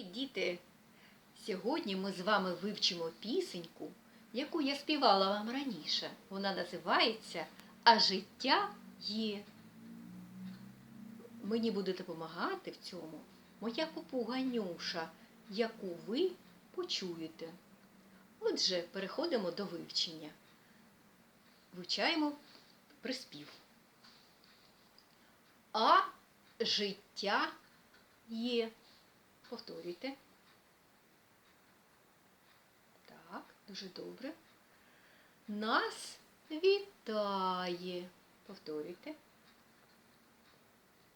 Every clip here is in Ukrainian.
Привіт, діти! Сьогодні ми з вами вивчимо пісеньку, яку я співала вам раніше. Вона називається А життя є. Мені буде допомагати в цьому моя попуга Нюша, яку ви почуєте. Отже, переходимо до вивчення. Вивчаємо приспів. А життя є. Повторюйте. Так, дуже добре. Нас вітає. Повторюйте.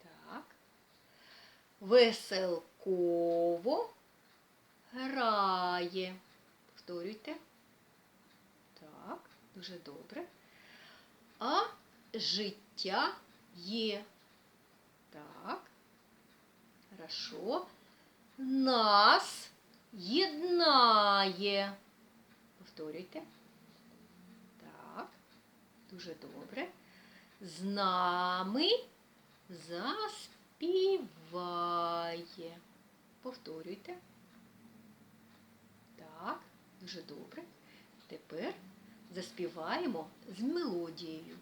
Так. Веселково грає. Повторюйте. Так, дуже добре. А життя є. Так. Хорошо. Нас єднає. Повторюйте. Так, дуже добре. З нами заспіває. Повторюйте. Так, дуже добре. Тепер заспіваємо з мелодією.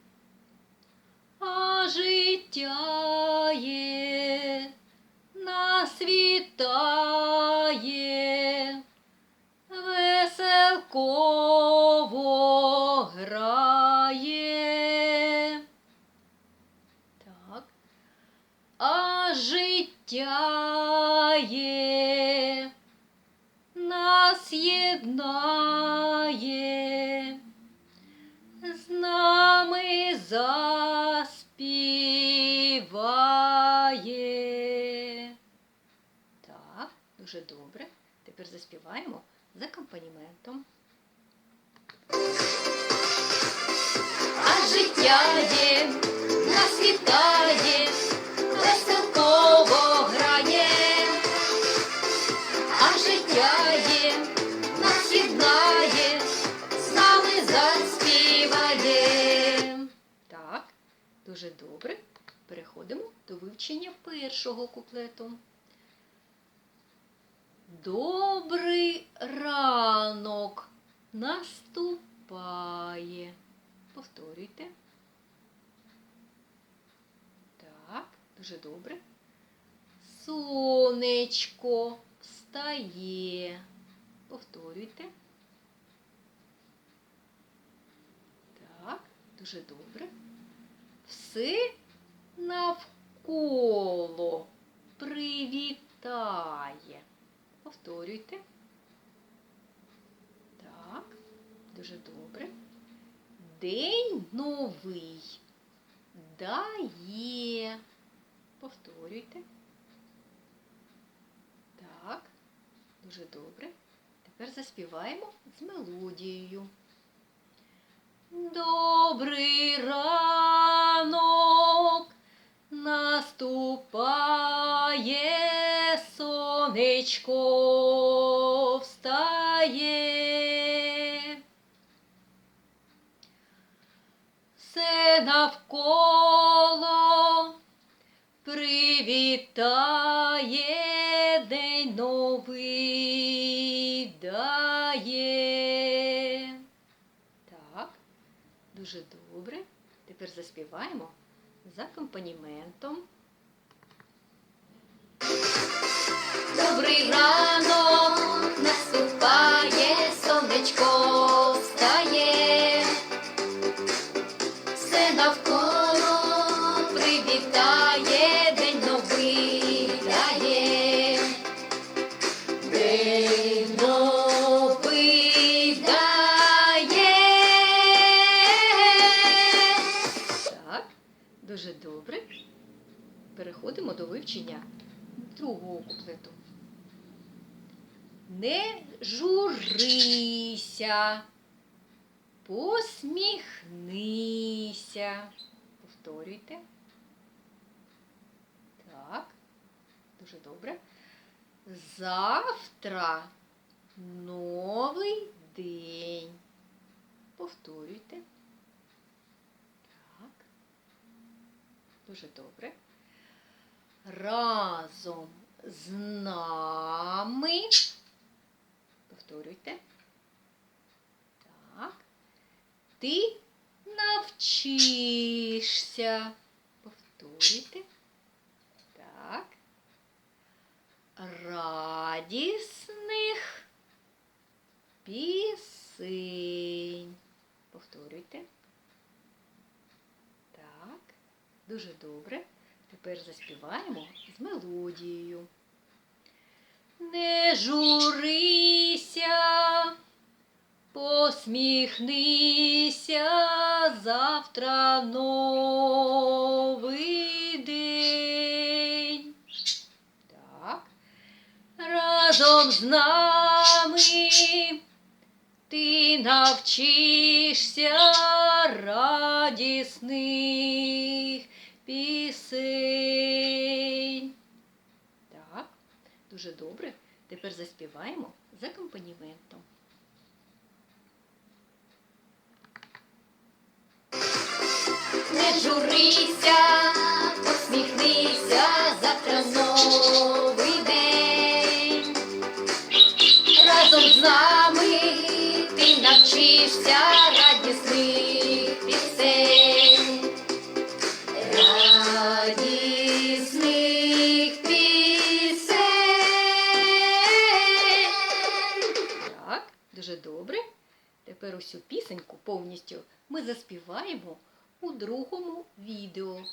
А життя є, вітає, веселково грає. Так. А життя є, нас єднає, дуже добре. Тепер заспіваємо з акомпаніментом. А життя є, нас вітає, веселково грає. А життя є, нас єднає, з нами заспіває. Так, дуже добре. Переходимо до вивчення першого куплету. Добрий ранок наступає. Повторюйте. Так, дуже добре. Сонечко встає. Повторюйте. Так, дуже добре. Все навколо привітає. Повторюйте. Так, дуже добре. День новий дає. Повторюйте. Так, дуже добре. Тепер заспіваємо з мелодією. Добрий ранок наступає, сонечко встає. Все навколо привітає, день новий дає. Так, дуже добре. Тепер заспіваємо з акомпаніментом. Добрий ранок дуже добре. Переходимо до вивчення другого куплету. Не журися, посміхнися. Повторюйте. Так, дуже добре. Завтра новий день. Дуже добре. Разом з нами. Повторюйте. Так. Ти навчишся. Повторюйте. Так. Радісних пі. Дуже добре. Тепер заспіваємо з мелодією. Не журися, посміхнися, завтра новий день. Так. Разом з нами ти навчишся радісних пісень. Так, дуже добре. Тепер заспіваємо з акомпаніментом. Не журися, посміхнися, завтра новий день. Разом з нами ти навчишся дуже добре. Тепер усю пісеньку повністю ми заспіваємо у другому відео.